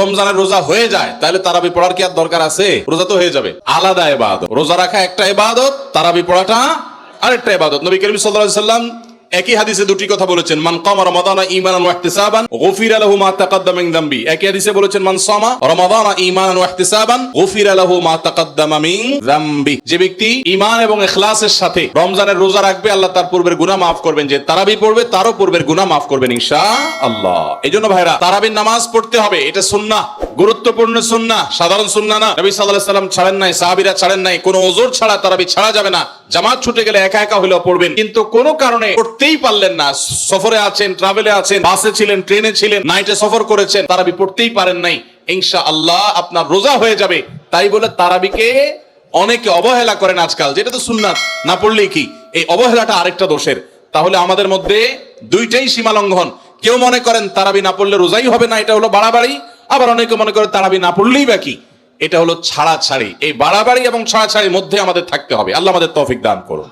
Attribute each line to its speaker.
Speaker 1: রমজানের রোজা হয়ে যায়, তাহলে তারাবি পড়ার কি আর দরকার আছে? রোজা তো হয়ে যাবে। আলাদা এবাদত রোজা রাখা একটা এবাদত তারাবি পড়াটা আরেকটা এবাদত নবী করিম সাল্লাল্লাহু আলাইহি সাল্লাম একই হাদিসে দুটি কথা বলেছেন, মান কামা রমাদানা ঈমানান ওয়া ইহতিসাবান, গুফিরা লাহু মা তাকাদ্দামা মিন যামবি একই হাদিসে বলেছেন, মান সামা রমাদানা ঈমানান ওয়া ইহতিসাবান, গুফিরা লাহু মা তাকাদ্দামা মিন যামবি যে ব্যক্তি ঈমান এবং ইখলাসের সাথে রমজানের রোজা রাখবে, আল্লাহ তার পূর্বের গুনাহ maaf করবেন। যে তারাবি পড়বে, তারও পূর্বের গুনাহ maaf করবেন ইনশাআল্লাহ। এইজন্য ভাইরা, তারাবির নামাজ পড়তে হবে, এটা সুন্নাহ। গুরুত্বপূর্ণ সুন্নাহ, সাধারণ সুন্নাহ না। নবী আলাইহি সাল্লাম ছাড়েন নাই, সাহাবীরা ছাড়েন নাই, কোনো ওজোর ছাড়া তারাবি ছাড়া যাবে না। জামাত ছুটে গেলে একা একা হলেও পড়বেন। কিন্তু কোনো কারণে পড়তেই পারলেন না। সফরে আছেন ট্রাভেলে আছেন বাসে ছিলেন ট্রেনে ছিলেন নাইটে সফর করেছেন তারাবি পড়তেই পারেন নাই। ইনশা আল্লাহ আপনার রোজা হয়ে যাবে। তাই বলে তারাবিকে অনেকে অবহেলা করেন আজকাল। যেটা তো সুন্নাত, না পড়লেই কি? এই অবহেলাটা আরেকটা দোষের। তাহলে আমাদের মধ্যে দুইটাই সীমা লঙ্ঘন কেউ মনে করেন তারাবি না পড়লে রোজাই হবে না, এটা হলো বাড়াবাড়ি। আবার অনেকে মনে করে তারাবি না পড়লেই বাকি এটা হলো ছাড়া ছাড়ি এই বাড়াবাড়ি এবং ছাড়া ছাড়ির মধ্যে আমাদের থাকতে হবে। আল্লাহ আমাদের তৌফিক দান করুন।